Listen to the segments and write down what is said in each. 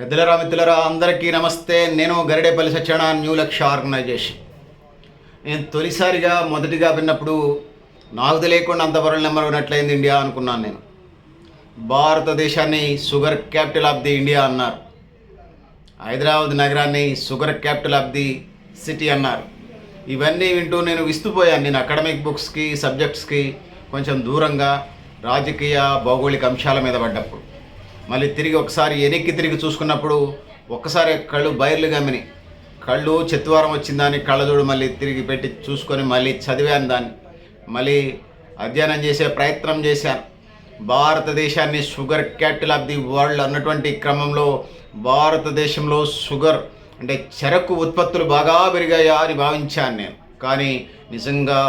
పెద్దలరా మిత్రులరా అందరికీ నమస్తే. నేను గరిడేపల్లి సత్యన న్యూ లక్ష్య ఆర్గనైజేషన్. నేను తొలిసారిగా మొదటిగా విన్నప్పుడు నాకు తెలియకుండా అంత వరల్డ్ నెంబర్ ఉన్నట్లయింది ఇండియా అనుకున్నాను నేను. భారతదేశాన్ని sugar capital of the India అన్నారు. హైదరాబాద్ నగరాన్ని sugar capital of the city అన్నారు. ఇవన్నీ వింటూ నేను విస్తుపోయాను. నేను అకాడమిక్ బుక్స్కి సబ్జెక్ట్స్కి కొంచెం దూరంగా రాజకీయ భౌగోళిక అంశాల మీద పడ్డప్పుడు. మళ్ళీ తిరిగి ఒకసారి వెనక్కి తిరిగి చూసుకున్నప్పుడు ఒక్కసారి కళ్ళు బయర్లు గమ్మిని. కళ్ళు చెత్తువారం వచ్చిందని కళ్ళజోడు మళ్ళీ తిరిగి పెట్టి చూసుకొని మళ్ళీ చదివాను దాన్ని. మళ్ళీ అధ్యయనం చేసే ప్రయత్నం చేశాను భారతదేశాన్ని sugar capital of the world అన్నటువంటి క్రమంలో భారతదేశంలో షుగర్ అంటే చెరకు ఉత్పత్తులు బాగా పెరిగాయా అని భావించాను నేను. కానీ నిజంగా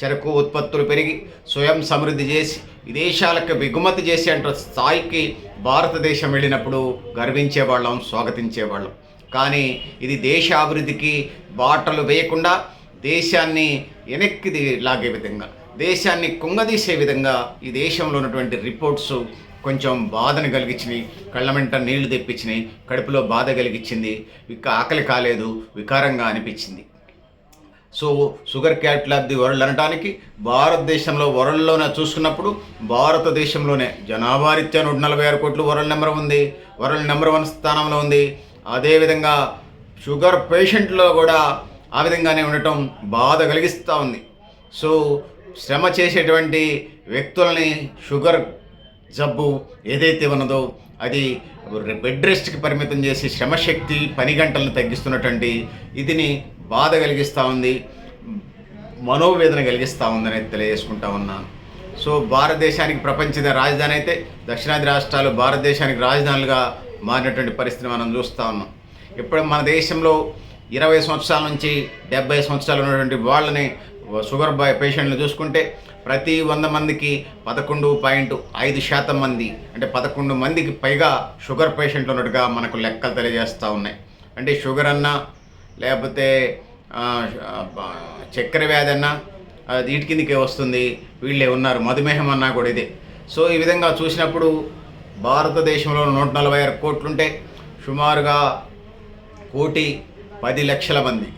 చెరకు ఉత్పత్తులు పెరిగి స్వయం సమృద్ధి చేసి విదేశాలకు ఎగుమతి చేసే అంట స్థాయికి భారతదేశం వెళ్ళినప్పుడు గర్వించేవాళ్ళం స్వాగతించేవాళ్ళం. కానీ ఇది దేశ అభివృద్ధికి బాటలు వేయకుండా దేశాన్ని వెనక్కి లాగే విధంగా దేశాన్ని కుంగదీసే విధంగా ఈ దేశంలో ఉన్నటువంటి రిపోర్ట్స్ కొంచెం బాధను కలిగించినాయి కళ్ళమెంట నీళ్ళు తెప్పించినాయి కడుపులో బాధ కలిగించింది ఇక ఆకలి కాలేదు వికారంగా అనిపించింది. So sugar capital of the world అనడానికి భారతదేశంలో వరల్డ్లోనే చూసుకున్నప్పుడు భారతదేశంలోనే జనాభా రీత్యా నూట నలభై ఆరు కోట్లు వరల్డ్ నెంబర్ ఉంది వరల్డ్ నెంబర్ వన్ స్థానంలో ఉంది. అదేవిధంగా షుగర్ పేషెంట్లో కూడా ఆ విధంగానే ఉండటం బాధ కలిగిస్తూ ఉంది. సో శ్రమ చేసేటువంటి వ్యక్తులని షుగర్ జబ్బు ఏదైతే ఉన్నదో అది బెడ్ రెస్ట్కి పరిమితం చేసి శ్రమశక్తి పని గంటలను తగ్గిస్తున్నటువంటి ఇదిని బాధ కలిగిస్తూ ఉంది మనోవేదన కలిగిస్తూ ఉందని తెలియజేసుకుంటా ఉన్నాను సో భారతదేశానికి ప్రపంచ రాజధాని అయితే దక్షిణాది రాష్ట్రాలు భారతదేశానికి రాజధానులుగా మారినటువంటి పరిస్థితి మనం చూస్తూ ఉన్నాం. ఇప్పుడు మన దేశంలో ఇరవై సంవత్సరాల నుంచి డెబ్బై సంవత్సరాలు ఉన్నటువంటి వాళ్ళని షుగర్ బాయ్ పేషెంట్లు చూసుకుంటే ప్రతి వంద మందికి పదకొండు పాయింట్ ఐదు శాతం మంది అంటే పదకొండు మందికి పైగా షుగర్ పేషెంట్లు ఉన్నట్టుగా మనకు లెక్కలు తెలియజేస్తూ ఉన్నాయి. అంటే షుగర్ అన్నా లేకపోతే చక్కెర వ్యాధి అన్నా అది వీటి కిందకే వస్తుంది. వీళ్ళే ఉన్నారు. మధుమేహం అన్నా కూడా ఇదే. సో ఈ విధంగా చూసినప్పుడు భారతదేశంలో నూట నలభై ఆరు కోట్లుంటే సుమారుగా కోటి పది లక్షల మంది.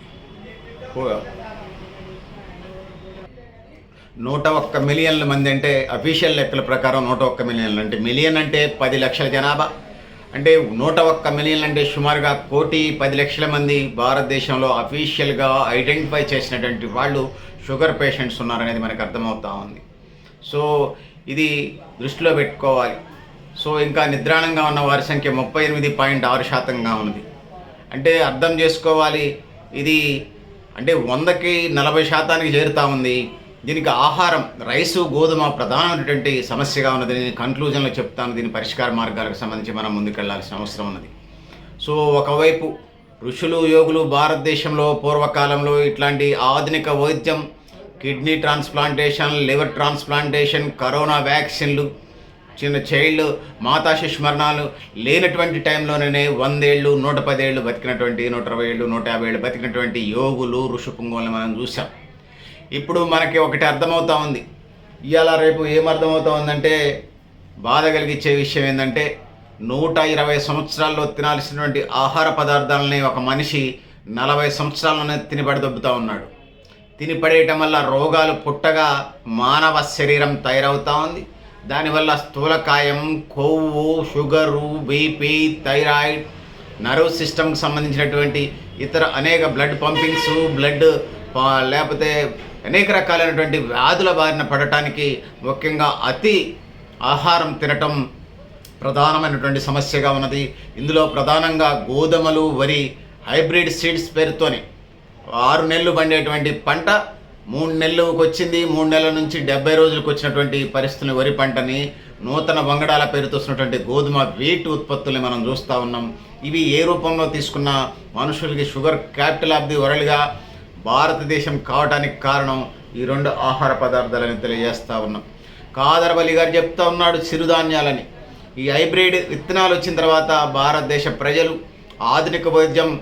నూట ఒక్క మిలియన్ల మంది అంటే అఫీషియల్ లెక్కల ప్రకారం నూట ఒక్క మిలియన్లు. అంటే మిలియన్ అంటే పది లక్షల జనాభా. అంటే నూట ఒక్క మిలియన్లు అంటే సుమారుగా కోటి పది లక్షల మంది భారతదేశంలో అఫీషియల్గా ఐడెంటిఫై చేసినటువంటి వాళ్ళు షుగర్ పేషెంట్స్ ఉన్నారనేది మనకు అర్థమవుతా ఉంది. సో ఇది దృష్టిలో పెట్టుకోవాలి. సో ఇంకా నిద్రాణంగా ఉన్న వారి సంఖ్య ముప్పై ఎనిమిది పాయింట్ ఆరు శాతంగా ఉంది అంటే అర్థం చేసుకోవాలి ఇది అంటే వందకి నలభై శాతానికి చేరుతా ఉంది. దీనికి ఆహారం రైసు గోధుమ ప్రధానమైనటువంటి సమస్యగా ఉన్నది. నేను కన్క్లూజన్లో చెప్తాను. దీని పరిష్కార మార్గాలకు సంబంధించి మనం ముందుకెళ్ళాల్సిన అవసరం ఉన్నది. సో ఒకవైపు ఋషులు యోగులు భారతదేశంలో పూర్వకాలంలో ఇట్లాంటి ఆధునిక వైద్యం kidney transplantation liver transplantation corona వ్యాక్సిన్లు చిన్న చైల్డ్ మాతా శిశుమరణాలు లేనటువంటి టైంలోనే వందేళ్ళు నూట పదేళ్ళు బతికినటువంటి నూట ఇరవై ఏళ్ళు నూట యాభై ఏళ్ళు బతికినటువంటి యోగులు ఋషి మనం చూసాం ఇప్పుడు మనకి ఒకటి అర్థమవుతా ఉంది. ఇవాళ రేపు ఏమర్థమవుతా ఉందంటే బాధ కలిగించే విషయం ఏంటంటే నూట ఇరవై సంవత్సరాల్లో తినాల్సినటువంటి ఆహార పదార్థాలని ఒక మనిషి నలభై సంవత్సరాల్లోనే తినిపడదొబ్బుతూ ఉన్నాడు. తిని పడేయటం వల్ల రోగాలు పుట్టగా మానవ శరీరం తయారవుతూ ఉంది. దానివల్ల స్థూలకాయం కొవ్వు షుగరు బీపీ థైరాయిడ్ నర్వ్ సిస్టమ్కి సంబంధించినటువంటి ఇతర అనేక బ్లడ్ పంపింగ్స్ బ్లడ్ లేకపోతే అనేక రకాలైనటువంటి వ్యాధుల బారిన పడటానికి ముఖ్యంగా అతి ఆహారం తినటం ప్రధానమైనటువంటి సమస్యగా ఉన్నది. ఇందులో ప్రధానంగా గోధుమలు వరి హైబ్రిడ్ సీడ్స్ పేరుతోని ఆరు నెలలు పండేటువంటి పంట మూడు నెలలకు వచ్చింది. మూడు నెలల నుంచి డెబ్బై రోజులకు వచ్చినటువంటి పరిస్థితులు వరి పంటని నూతన వంగడాల పేరుతో వస్తున్నటువంటి గోధుమ వీట్ ఉత్పత్తుల్ని మనం చూస్తూ ఉన్నాం. ఇవి ఏ రూపంలో తీసుకున్న మనుషులకి షుగర్ క్యాపిటల్ ఆఫ్ ది వరల్డ్గా భారతదేశం కావడానికి కారణం ఈ రెండు ఆహార పదార్థాలని తెలియజేస్తూ ఉన్నాం. కాదరవల్లి గారు చెప్తా ఉన్నాడు చిరుధాన్యాలని. ఈ హైబ్రిడ్ విత్తనాలు వచ్చిన తర్వాత భారతదేశ ప్రజలు ఆధునిక వైద్యం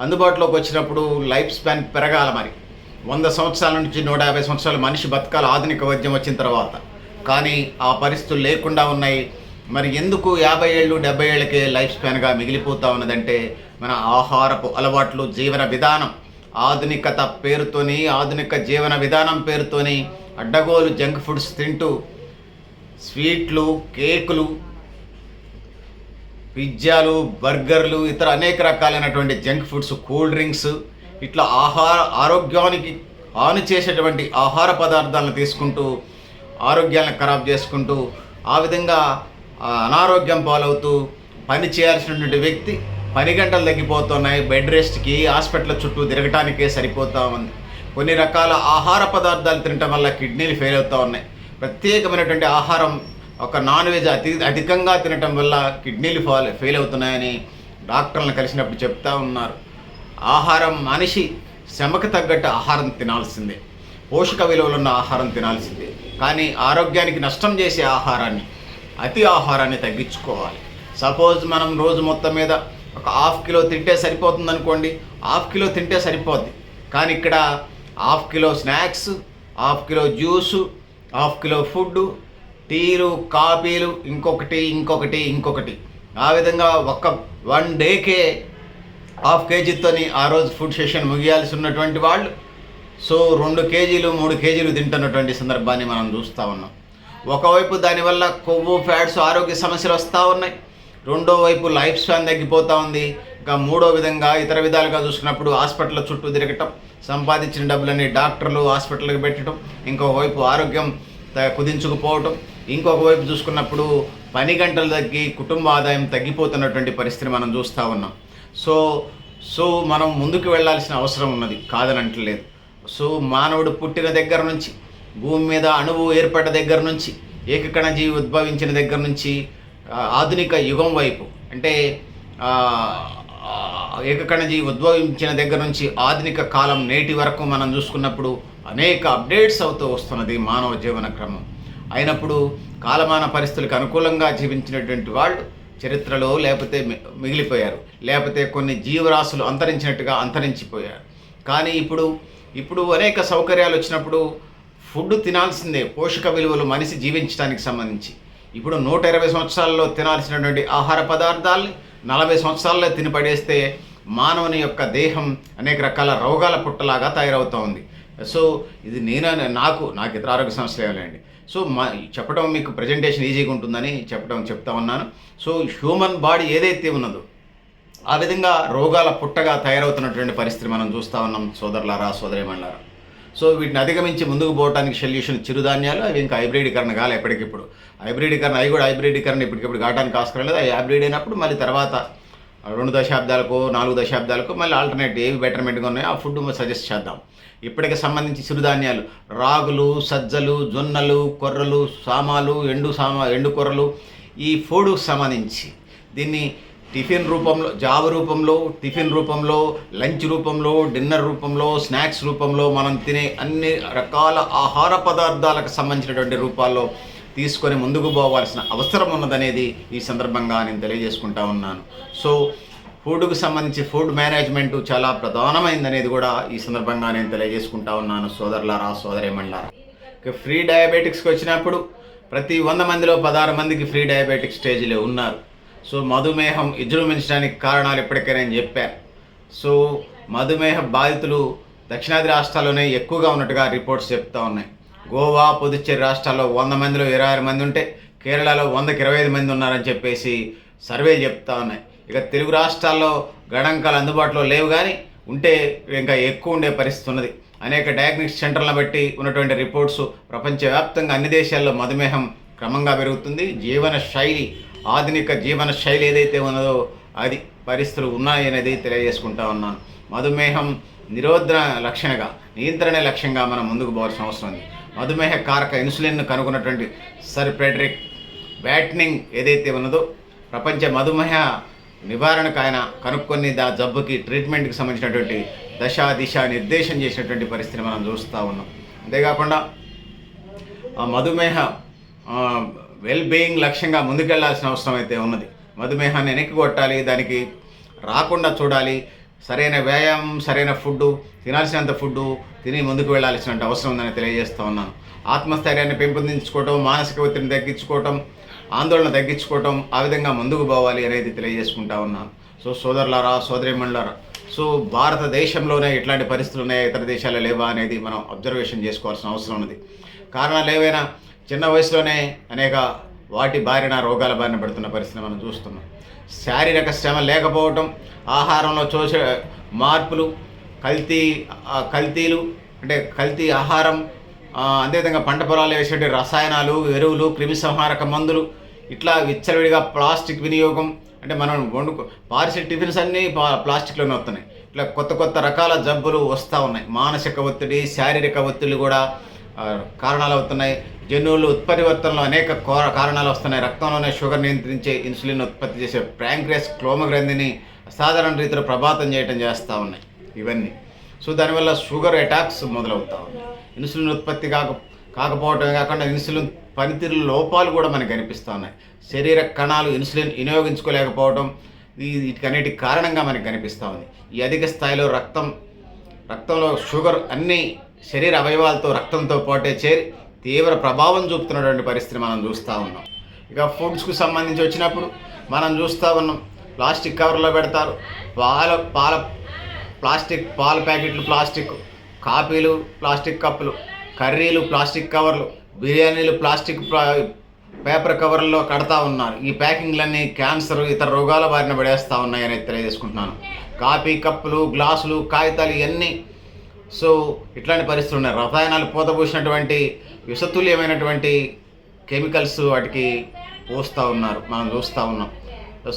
అందుబాటులోకి వచ్చినప్పుడు లైఫ్ స్పాన్ పెరగాల మరి. వంద సంవత్సరాల నుంచి నూట యాభై సంవత్సరాలు మనిషి బతకాల ఆధునిక వైద్యం వచ్చిన తర్వాత. కానీ ఆ పరిస్థితులు లేకుండా ఉన్నాయి. మరి ఎందుకు యాభై ఏళ్ళు డెబ్బై ఏళ్ళకే లైఫ్ స్పాన్గా మిగిలిపోతూ ఉన్నదంటే మన ఆహారపు అలవాట్లు జీవన విధానం ఆధునికత పేరుతోని ఆధునిక జీవన విధానం పేరుతోని అడ్డగోలు జంక్ ఫుడ్స్ తింటూ స్వీట్లు కేకులు పిజ్జాలు బర్గర్లు ఇతర అనేక రకాలైనటువంటి జంక్ ఫుడ్స్ కూల్ డ్రింక్స్ ఇట్లా ఆహార ఆరోగ్యానికి హాని చేసేటువంటి ఆహార పదార్థాలను తీసుకుంటూ ఆరోగ్యాలను ఖరాబ్ చేసుకుంటూ ఆ విధంగా అనారోగ్యం పాలవుతూ పని చేయాల్సినటువంటి వ్యక్తి పని గంటలు తగ్గిపోతున్నాయి. బెడ్ రెస్ట్కి హాస్పిటల్ చుట్టూ తిరగటానికే సరిపోతూ ఉంది. కొన్ని రకాల ఆహార పదార్థాలు తినటం వల్ల కిడ్నీలు ఫెయిల్ అవుతూ ఉన్నాయి. ప్రత్యేకమైనటువంటి ఆహారం ఒక నాన్ వెజ్ అతి అధికంగా తినటం వల్ల కిడ్నీలు ఫాల్ ఫెయిల్ అవుతున్నాయని డాక్టర్లను కలిసినప్పుడు చెప్తా ఉన్నారు. ఆహారం మనిషి శ్రమకు తగ్గట్టు ఆహారం తినాల్సిందే. పోషక విలువలు ఉన్న ఆహారం తినాల్సిందే. కానీ ఆరోగ్యానికి నష్టం చేసే ఆహారాన్ని అతి ఆహారాన్ని తగ్గించుకోవాలి. సపోజ్ మనం రోజు మొత్తం మీద ఒక హాఫ్ కిలో తింటే సరిపోతుంది అనుకోండి హాఫ్ కిలో తింటే సరిపోద్ది. కానీ ఇక్కడ half kilo snacks half kilo juice half kilo food టీలు కాఫీలు ఇంకొకటి ఇంకొకటి ఇంకొకటి. ఆ విధంగా ఒక్క వన్ డేకే హాఫ్ కేజీతోని ఆ రోజు ఫుడ్ సెషన్ ముగియాల్సి ఉన్నటువంటి వాళ్ళు. సో రెండు కేజీలు మూడు కేజీలు తింటున్నటువంటి సందర్భాన్ని మనం చూస్తూ ఉన్నాం. ఒకవైపు దానివల్ల కొవ్వు ఫ్యాట్స్ ఆరోగ్య సమస్యలు వస్తూ ఉన్నాయి. రెండో వైపు లైఫ్ స్పాన్ తగ్గిపోతూ ఉంది. ఇంకా మూడో విధంగా ఇతర విధాలుగా చూసుకున్నప్పుడు హాస్పిటల్ చుట్టూ తిరగటం సంపాదించిన డబ్బులన్నీ డాక్టర్లు హాస్పిటల్కి పెట్టడం ఇంకొకవైపు ఆరోగ్యం త- కుదించుకుపోవటం ఇంకొక వైపు చూసుకున్నప్పుడు పని గంటలు తగ్గి కుటుంబ ఆదాయం తగ్గిపోతున్నటువంటి పరిస్థితి మనం చూస్తూ ఉన్నాం. సో సో మనం ముందుకు వెళ్ళాల్సిన అవసరం ఉన్నది కాదనట్లేదు. సో మానవుడు పుట్టిన దగ్గర నుంచి భూమి మీద అణువు ఏర్పడ్డ దగ్గర నుంచి ఏకకణ జీవి ఉద్భవించిన దగ్గర నుంచి ఆధునిక యుగం వైపు. అంటే ఏకకణజీ ఉద్భవించిన దగ్గర నుంచి ఆధునిక కాలం నేటి వరకు మనం చూసుకున్నప్పుడు అనేక అప్డేట్స్ అవుతూ వస్తున్నది మానవ జీవన క్రమం. అయినప్పుడు కాలమాన పరిస్థితులకు అనుకూలంగా జీవించినటువంటి వాళ్ళు చరిత్రలో లేకపోతే మిగిలిపోయారు. లేకపోతే కొన్ని జీవరాశులు అంతరించినట్టుగా అంతరించిపోయారు. కానీ ఇప్పుడు ఇప్పుడు అనేక సౌకర్యాలు వచ్చినప్పుడు ఫుడ్ తినాల్సిందే పోషక విలువలు మనిషి జీవించడానికి సంబంధించి. ఇప్పుడు నూట ఇరవై సంవత్సరాల్లో తినాల్సినటువంటి ఆహార పదార్థాలని నలభై సంవత్సరాల్లో తిని పడేస్తే మానవుని యొక్క దేహం అనేక రకాల రోగాల పుట్టలాగా తయారవుతూ ఉంది సో ఇది నేను నాకు నాకు ఇతర ఆరోగ్య సమస్యలు ఏమలేండి సో మా చెప్పడం మీకు ప్రజెంటేషన్ ఈజీగా ఉంటుందని చెప్పడం చెప్తా ఉన్నాను. సో హ్యూమన్ బాడీ ఏదైతే ఉన్నదో ఆ విధంగా రోగాల పుట్టగా తయారవుతున్నటువంటి పరిస్థితి మనం చూస్తూ ఉన్నాం సోదరులారా సోదరిమణులారా. సో వీటిని అధిగమించి ముందుకు పోవడానికి సొల్యూషన్ చిరుధాన్యాలు అవి ఇంకా హైబ్రిడీకరణ కాలే ఎప్పటికిప్పుడు. హైబ్రిడీకరణ అవి కూడా హైబ్రిడీకరణ ఇప్పటికిప్పుడు కావడానికి ఆస్కారం లేదు. అవి హైబ్రిడ్ అయినప్పుడు మళ్ళీ తర్వాత రెండు దశాబ్దాలకు నాలుగు దశాబ్దాలకు మళ్ళీ ఆల్టర్నేట్ ఏవి బెటర్మెంట్గా ఉన్నాయో ఆ ఫుడ్ సజెస్ట్ చేద్దాం. ఇప్పటికి సంబంధించి చిరుధాన్యాలు రాగులు సజ్జలు జొన్నలు కొర్రలు సామాలు ఎండు సామా ఎండు కొర్రలు ఈ ఫోడుకు సంబంధించి దీన్ని టిఫిన్ రూపంలో జాబ్ రూపంలో టిఫిన్ రూపంలో లంచ్ రూపంలో డిన్నర్ రూపంలో స్నాక్స్ రూపంలో మనం తినే అన్ని రకాల ఆహార పదార్థాలకు సంబంధించినటువంటి రూపాల్లో తీసుకొని ముందుకు పోవాల్సిన అవసరం ఉన్నదనేది ఈ సందర్భంగా నేను తెలియజేసుకుంటా ఉన్నాను. సో ఫుడ్కు సంబంధించి ఫుడ్ మేనేజ్మెంట్ చాలా ప్రధానమైందనేది కూడా ఈ సందర్భంగా నేను తెలియజేసుకుంటా ఉన్నాను సోదరులారా సోదరేమణులారా. ఇక ఫ్రీ డయాబెటిక్స్కి వచ్చినప్పుడు ప్రతి వంద మందిలో పదహారు మందికి ఫ్రీ డయాబెటిక్ స్టేజ్లో ఉన్నారు. సో మధుమేహం విజృంభించడానికి కారణాలు ఇప్పటికే నేను చెప్పాను. సో మధుమేహ బాధితులు దక్షిణాది రాష్ట్రాల్లోనే ఎక్కువగా ఉన్నట్టుగా రిపోర్ట్స్ చెప్తా ఉన్నాయి. గోవా పుదుచ్చేరి రాష్ట్రాల్లో వంద మందిలో ఇరవై ఆరు మంది ఉంటే కేరళలో వందకి ఇరవై ఐదు మంది ఉన్నారని చెప్పేసి సర్వేలు చెప్తా ఉన్నాయి. ఇక తెలుగు రాష్ట్రాల్లో గణాంకాలు అందుబాటులో లేవు కానీ ఉంటే ఇంకా ఎక్కువ ఉండే పరిస్థితి ఉన్నది. అనేక డయాగ్నిక్స్ సెంటర్లను బట్టి ఉన్నటువంటి రిపోర్ట్స్ ప్రపంచవ్యాప్తంగా అన్ని దేశాల్లో మధుమేహం క్రమంగా పెరుగుతుంది. జీవన శైలి ఆధునిక జీవన శైలి ఏదైతే ఉన్నదో అది పరిస్థితులు ఉన్నాయనేది తెలియజేసుకుంటా ఉన్నాను. మధుమేహం నిరోధన లక్షణగా నియంత్రణ లక్ష్యంగా మనం ముందుకు పోవాల్సిన అవసరం ఉంది. మధుమేహ కారక ఇన్సులిన్ను కనుగొన్నటువంటి సర్ ఫ్రెడరిక్ బ్యాట్నింగ్ ఏదైతే ఉన్నదో ప్రపంచ మధుమేహ నివారణకు ఆయన కనుక్కొని దా జబ్బుకి ట్రీట్మెంట్కి సంబంధించినటువంటి దశ దిశ నిర్దేశం చేసినటువంటి పరిస్థితిని మనం చూస్తూ ఉన్నాం. అంతేకాకుండా ఆ మధుమేహ వెల్ బీయింగ్ లక్ష్యంగా ముందుకెళ్ళాల్సిన అవసరం అయితే ఉన్నది. మధుమేహాన్ని వెనక్కి కొట్టాలి దానికి రాకుండా చూడాలి. సరైన వ్యాయామం సరైన ఫుడ్ తినాల్సినంత ఫుడ్ తిని ముందుకు వెళ్ళాల్సిన అవసరం ఉందని తెలియజేస్తూ ఉన్నాను. ఆత్మస్థైర్యాన్ని పెంపొందించుకోవటం మానసిక ఒత్తిడిని తగ్గించుకోవటం ఆందోళన తగ్గించుకోవటం ఆ విధంగా ముందుకు పోవాలి అనేది తెలియజేసుకుంటా ఉన్నాను. సో సోదరులారా సోదరిమణులారా సో భారతదేశంలోనే ఇట్లాంటి పరిస్థితులు ఉన్నాయా? ఇతర దేశాల్లో లేవా అనేది మనం అబ్జర్వేషన్ చేసుకోవాల్సిన అవసరం ఉంది కారణాలు ఏవైనా చిన్న వయసులోనే అనేక వాటి బారిన రోగాల బారిన పడుతున్న పరిస్థితి మనం చూస్తున్నాం. శారీరక శ్రమ లేకపోవటం ఆహారంలో చూసే మార్పులు కల్తీ కల్తీలు అంటే కల్తీ ఆహారం అదేవిధంగా పంట పొలాలు వేసే రసాయనాలు ఎరువులు క్రిమిసంహారక మందులు ఇట్లా విచ్చలవిడిగా ప్లాస్టిక్ వినియోగం అంటే మనం వండుకో పార్సిల్ టిఫిన్స్ అన్నీ ప్లాస్టిక్లోనే వస్తున్నాయి. ఇట్లా కొత్త కొత్త రకాల జబ్బులు వస్తూ ఉన్నాయి. మానసిక ఒత్తిడి శారీరక ఒత్తిడి కూడా కారణాలు అవుతున్నాయి. జన్యువులు ఉత్పరివర్తనలో అనేక కారణాలు వస్తున్నాయి. రక్తంలోనే షుగర్ నియంత్రించే ఇన్సులిన్ ఉత్పత్తి చేసే ప్యాంక్రియస్ క్లోమగ్రంథిని సాధారణ రీతిలో ప్రభాతం చేయటం చేస్తూ ఉన్నాయి. ఇవన్నీ. సో దానివల్ల షుగర్ అటాక్స్ మొదలవుతూ ఉన్నాయి. ఇన్సులిన్ ఉత్పత్తి కాక కాకపోవటమే కాకుండా ఇన్సులిన్ పనితీరు లోపాలు కూడా మనకు కనిపిస్తూ ఉన్నాయి. శరీర కణాలు ఇన్సులిన్ వినియోగించుకోలేకపోవడం ఈ- వీటికన్నిటికి కారణంగా మనకు కనిపిస్తూ ఉంది. ఈ అధిక స్థాయిలో రక్తం రక్తంలో షుగర్ అన్ని శరీర అవయవాలతో రక్తంతో పాటే చేరి తీవ్ర ప్రభావం చూపుతున్నటువంటి పరిస్థితి మనం చూస్తూ ఉన్నాం. ఇక ఫుడ్స్కు సంబంధించి వచ్చినప్పుడు మనం చూస్తూ ఉన్నాం. ప్లాస్టిక్ కవర్లో పెడతారు. పాల పాల ప్లాస్టిక్ పాల ప్యాకెట్లు ప్లాస్టిక్ కాపీలు ప్లాస్టిక్ కప్పులు కర్రీలు ప్లాస్టిక్ కవర్లు బిర్యానీలు ప్లాస్టిక్ పేపర్ కవర్లలో కడతా ఉన్నారు. ఈ ప్యాకింగ్లన్నీ క్యాన్సర్ ఇతర రోగాల బారిన పడేస్తూ ఉన్నాయని తెలియజేసుకుంటున్నాను. కాపీ కప్పులు గ్లాసులు కాగితాలు ఇవన్నీ సో ఇట్లాంటి పరిస్థితులు ఉన్నాయి. రసాయనాలు పూతపూసినటువంటి విషతుల్యమైనటువంటి కెమికల్స్ వాటికి పోస్తూ ఉన్నారు. మనం చూస్తూ ఉన్నాం.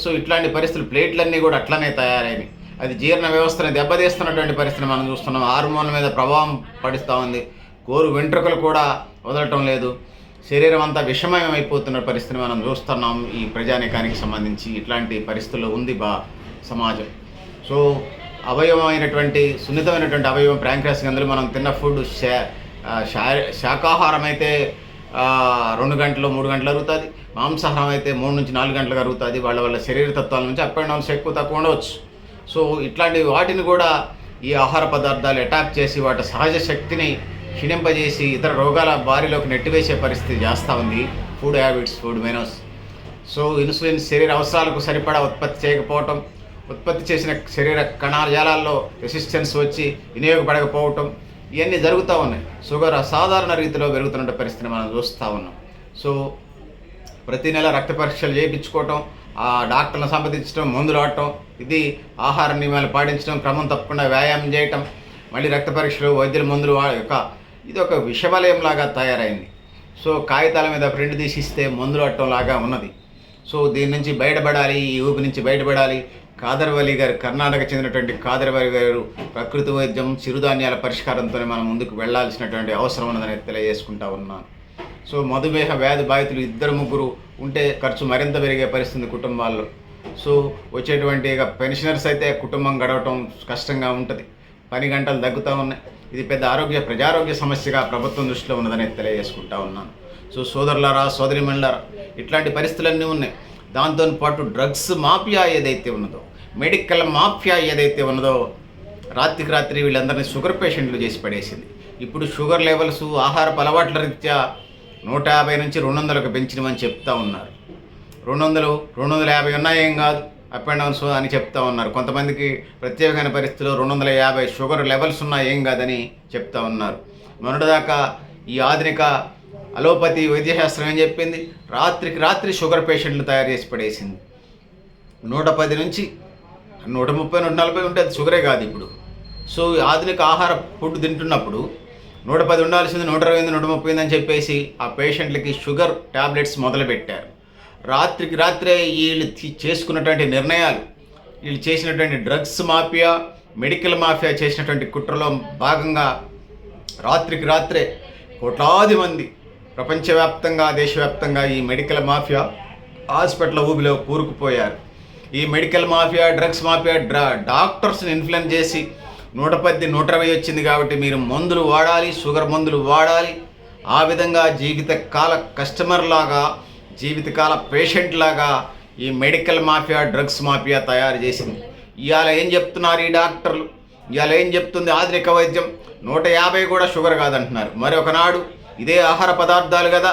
సో ఇట్లాంటి పరిస్థితులు ప్లేట్లన్నీ కూడా అట్లనే తయారైనవి అది జీర్ణ వ్యవస్థను దెబ్బతీస్తున్నటువంటి పరిస్థితిని మనం చూస్తున్నాం. హార్మోన్ల మీద ప్రభావం పడిస్తూ ఉంది. గోరు వెంట్రుకలు కూడా వదలటం లేదు. శరీరం అంతా విషమయం అయిపోతున్న పరిస్థితిని మనం చూస్తున్నాం. ఈ ప్రజానికానికి సంబంధించి ఇట్లాంటి పరిస్థితుల్లో ఉంది బా సమాజం. సో అవయవమైనటువంటి సున్నితమైనటువంటి అవయవం ప్రాంక్రాస్ గందులు మనం తిన్న ఫుడ్ శా శాకాహారం అయితే రెండు గంటలు మూడు గంటలు అరుగుతుంది. మాంసాహారం అయితే మూడు నుంచి నాలుగు గంటలు అరుగుతుంది. వాళ్ళ వాళ్ళ శరీర తత్వాల నుంచి అప్ అండ్ డౌన్స్ ఎక్కువ తక్కువ ఉండవచ్చు. సో ఇట్లాంటి వాటిని కూడా ఈ ఆహార పదార్థాలు అటాక్ చేసి వాటి సహజ శక్తిని క్షీణింపజేసి ఇతర రోగాల బారిలోకి నెట్టివేసే పరిస్థితి చేస్తూ ఉంది. Food habits food menus. So insulin శరీర అవసరాలకు సరిపడా ఉత్పత్తి చేయకపోవటం ఉత్పత్తి చేసిన శరీర కణాల జాలాల్లో రెసిస్టెన్స్ వచ్చి వినియోగపడకపోవటం ఇవన్నీ జరుగుతూ ఉన్నాయి. షుగర్ అసాధారణ రీతిలో పెరుగుతున్న పరిస్థితిని మనం చూస్తూ ఉన్నాం. సో ప్రతి నెల రక్త పరీక్షలు చేయించుకోవటం ఆ డాక్టర్లను సంప్రదించడం మందులు ఆడటం ఇది ఆహార నియమాలు పాటించడం క్రమం తప్పకుండా వ్యాయామం చేయటం మళ్ళీ రక్త పరీక్షలు వైద్యుల మందులు యొక్క ఇది ఒక విషవలయంలాగా తయారైంది. సో కాగితాల మీద ప్రింట్ తీసిస్తే మందులు వాడటం లాగా ఉన్నది. సో దీని నుంచి బయటపడాలి ఈ ఊపి నుంచి బయటపడాలి కాదర్వలి గారు కర్ణాటక చెందినటువంటి కాదర్వలి గారు ప్రకృతి వైద్యం చిరుధాన్యాల పరిష్కారంతోనే మనం ముందుకు వెళ్ళాల్సినటువంటి అవసరం ఉన్నదని తెలియజేసుకుంటా ఉన్నాను. సో మధుమేహ వ్యాధి బాధితులు ఇద్దరు ముగ్గురు ఉంటే ఖర్చు మరింత పెరిగే పరిస్థితి కుటుంబాల్లో. సో వచ్చేటువంటి ఇక పెన్షనర్స్ అయితే కుటుంబం గడవటం కష్టంగా ఉంటుంది. పని గంటలు తగ్గుతూ ఉన్నాయి. ఇది పెద్ద ఆరోగ్య ప్రజారోగ్య సమస్యగా ప్రభుత్వం దృష్టిలో ఉన్నదని తెలియజేసుకుంటా ఉన్నాను. సో సోదరులారా సోదరిమణులారా ఇట్లాంటి పరిస్థితులన్నీ ఉన్నాయి. దాంతో పాటు డ్రగ్స్ మాఫియా ఏదైతే ఉన్నదో మెడికల్ మాఫియా ఏదైతే ఉన్నదో రాత్రికి రాత్రి వీళ్ళందరినీ షుగర్ పేషెంట్లు చేసి పడేసింది. ఇప్పుడు షుగర్ లెవెల్స్ ఆహారపు అలవాట్ల రీత్యా నూట యాభై నుంచి రెండు వందలకు పెంచినమని చెప్తా ఉన్నారు. రెండు వందలు రెండు వందల యాభై ఉన్నాయేం కాదు అప్ అండ్ డౌన్స్ అని చెప్తా ఉన్నారు. కొంతమందికి ప్రత్యేకమైన పరిస్థితుల్లో రెండు వందల యాభై షుగర్ లెవెల్స్ ఉన్నా ఏం కాదని చెప్తా ఉన్నారు. మొన్నటిదాకా ఈ ఆధునిక అలోపతి వైద్యశాస్త్రం ఏం చెప్పింది? రాత్రికి రాత్రి షుగర్ పేషెంట్లు తయారు చేసి పడేసింది. నూట పది నుంచి నూట ముప్పై నూట నలభై ఉంటే అది షుగరే కాదు ఇప్పుడు. సో ఈ ఆధునిక ఆహార ఫుడ్ తింటున్నప్పుడు నూట పది ఉండాల్సింది నూట ఇరవై ఎనిమిది నూట ముప్పై అని చెప్పేసి ఆ పేషెంట్లకి షుగర్ టాబ్లెట్స్ మొదలుపెట్టారు. రాత్రికి రాత్రే వీళ్ళు చేసుకున్నటువంటి నిర్ణయాలు వీళ్ళు చేసినటువంటి డ్రగ్స్ మాఫియా మెడికల్ మాఫియా చేసినటువంటి కుట్రలో భాగంగా రాత్రికి రాత్రే కోట్లాది మంది ప్రపంచవ్యాప్తంగా దేశవ్యాప్తంగా ఈ మెడికల్ మాఫియా హాస్పిటల్ ఊబిలో కూరుకుపోయారు. ఈ మెడికల్ మాఫియా డ్రగ్స్ మాఫియా డ్రా డాక్టర్స్ని ఇన్ఫ్లుయెన్స్ చేసి నూట పది నూట ఇరవై వచ్చింది కాబట్టి మీరు మందులు వాడాలి షుగర్ మందులు వాడాలి. ఆ విధంగా జీవితకాల కస్టమర్ లాగా జీవితకాల పేషెంట్ లాగా ఈ మెడికల్ మాఫియా డ్రగ్స్ మాఫియా తయారు చేసింది. ఇవాళ ఏం చెప్తున్నారు ఈ డాక్టర్లు? ఇవాళ ఏం చెప్తుంది ఆధునిక వైద్యం? నూట యాభై కూడా షుగర్ కాదంటున్నారు. మరి ఒకనాడు ఇదే ఆహార పదార్థాలు కదా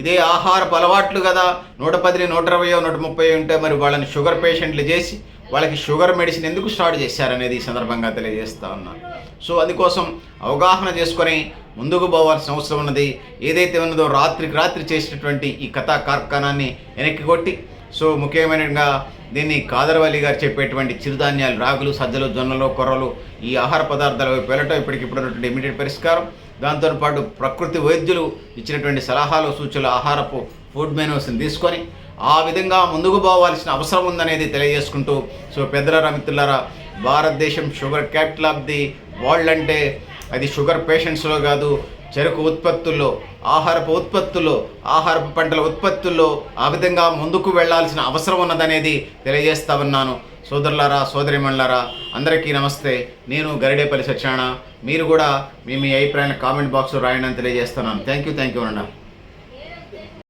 ఇదే ఆహారపు అలవాట్లు కదా నూట పదిని నూట ఇరవయో నూట ముప్పై ఉంటే మరి వాళ్ళని షుగర్ పేషెంట్లు చేసి వాళ్ళకి షుగర్ మెడిసిన్ ఎందుకు స్టార్ట్ చేశారనేది ఈ సందర్భంగా తెలియజేస్తా ఉన్నాను సో అందుకోసం అవగాహన చేసుకొని ముందుకు పోవాల్సిన అవసరం ఉన్నది. ఏదైతే ఉన్నదో రాత్రికి రాత్రి చేసినటువంటి ఈ కథా కార్ఖానాన్ని వెనక్కి కొట్టి సో ముఖ్యమైనగా దీన్ని కాదరవల్లి గారు చెప్పేటువంటి చిరుధాన్యాలు రాగులు సజ్జలు జొన్నలు కొర్రలు ఈ ఆహార పదార్థాల వైపు వెళ్ళటం ఇప్పటికిప్పుడు ఉన్నటువంటి ఇమీడియట్ పరిష్కారం. దాంతోపాటు ప్రకృతి వైద్యులు ఇచ్చినటువంటి సలహాలు సూచనలు ఆహారపు ఫుడ్ మెనూస్ని తీసుకొని ఆ విధంగా ముందుకు పోవాల్సిన అవసరం ఉందనేది తెలియజేసుకుంటూ సో పెద్దలారా మిత్రులారా భారతదేశం sugar capital of the world అంటే అది షుగర్ పేషెంట్స్లో కాదు చెరుకు ఉత్పత్తుల్లో ఆహారపు ఉత్పత్తుల్లో ఆహారపు పంటల ఉత్పత్తుల్లో ఆ విధంగా ముందుకు వెళ్ళాల్సిన అవసరం ఉన్నదనేది తెలియజేస్తా ఉన్నాను. సోదరులారా సోదరిమణులారా అందరికీ నమస్తే. నేను గరిడేపల్లి సత్యాణ మీరు కూడా మీ మీ అభిప్రాయాన్ని కామెంట్ బాక్స్లో రాయండి తెలియజేస్తున్నాను. థ్యాంక్ యూ థ్యాంక్ యూ అన్నా